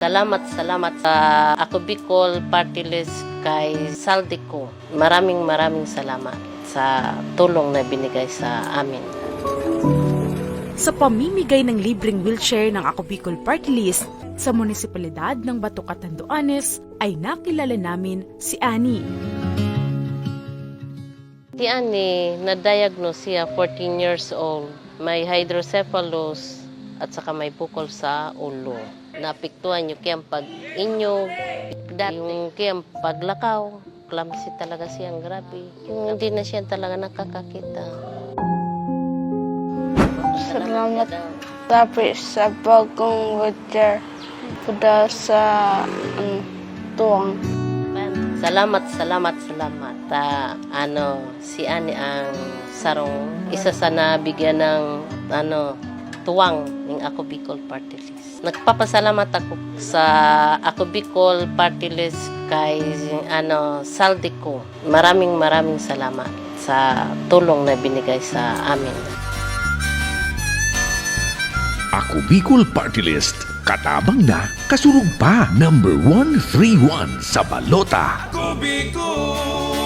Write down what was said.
Salamat, salamat sa Ako Bicol Party List kay Saldico. Maraming maraming salamat sa tulong na binigay sa amin. Sa pamimigay ng libreng wheelchair ng Ako Bicol Party List sa munisipalidad ng Bato Catanduanes ay nakilala namin si Annie. Si Ani, na-diagnose siya 14 years old. May hydrocephalus at saka may bukol sa ulo. Napiktuhan yung kiyang pag inyog, dati yung kiyang paglakaw. Clumsy talaga siyang grabe. Yung hindi na siya talaga nakakakita. Salamat. Tapi sa bagong water pada sa ano, tuwang. Salamat, salamat, salamat. Ah, ano, si Ani ang sarong isa sa nabigyan ng ano, tuwang ng Ako Bicol Party List. Nagpapasalamat ako sa Ako Bicol Party List kay ano, Saldico. Maraming maraming salamat sa tulong na binigay sa amin. Ako Bicol Party List. Katabang na, kasurug pa. Number 131 sa balota. Kubiko